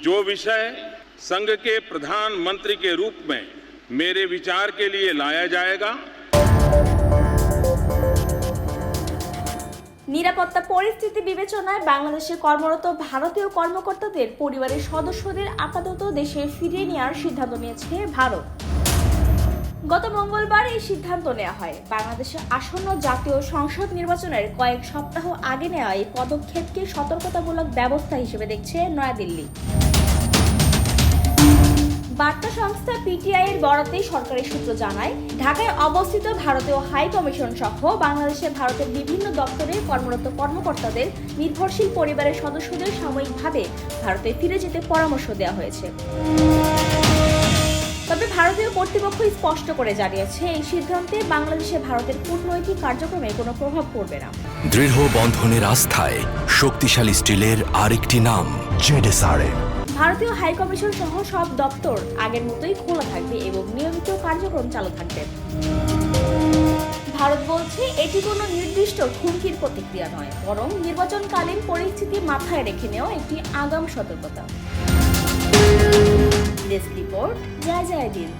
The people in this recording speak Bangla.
जो विषय संघ के प्रधानमंत्री के रूप में मेरे विचार के लिए लाया जाएगा নিরাপত্তা পরিস্থিতি বিবেচনায় বাংলাদেশে কর্মরত ভারতীয় কর্মকর্তাদের পরিবারের সদস্যদের আপাতত দেশে ফিরিয়ে নেওয়ার সিদ্ধান্ত নিয়েছে ভারত গত মঙ্গলবার এই সিদ্ধান্ত নেওয়া হয় বাংলাদেশে আসন্ন জাতীয় সংসদ নির্বাচনের কয়েক সপ্তাহ আগে নেওয়া এই পদক্ষেপকে সতর্কতামূলক ব্যবস্থা হিসেবে দেখছে নয়াদিল্লি বার্তা সংস্থা পিটিআই এর বরাতে সরকারি সূত্র জানায়, ঢাকায় অবস্থিত ভারতীয় হাই কমিশন সহ বাংলাদেশে ভারতের বিভিন্ন দপ্তরে কর্মরত কর্মকর্তাদের নির্ভরশীল পরিবারের সদস্যদের সাময়িকভাবে ভারতে ফিরে যেতে পরামর্শ দেওয়া হয়েছে। তবে ভারতীয় কর্তৃপক্ষ স্পষ্ট করে জানিয়েছে, এই সিদ্ধান্তে বাংলাদেশে ভারতের কূটনৈতিক কার্যক্রমে কোনো প্রভাব পড়বে না। দৃঢ় বন্ধনের আস্থায় শক্তিশালী স্টিলের আরেকটি নাম জেডেসআরএম ভারতীয় হাইকমিশন সহ সব দপ্তর আগের মতোই খোলা থাকবে এবং নিয়মিত কার্যক্রম চালু থাকবে। ভারত বলছে, এটি কোনো নির্দিষ্ট হুমকির প্রতিক্রিয়া নয়, বরং নির্বাচনকালীন পরিস্থিতি মাথায় রেখে নেওয়া একটি আগাম সতর্কতা। রিপোর্ট জয় জয় দিন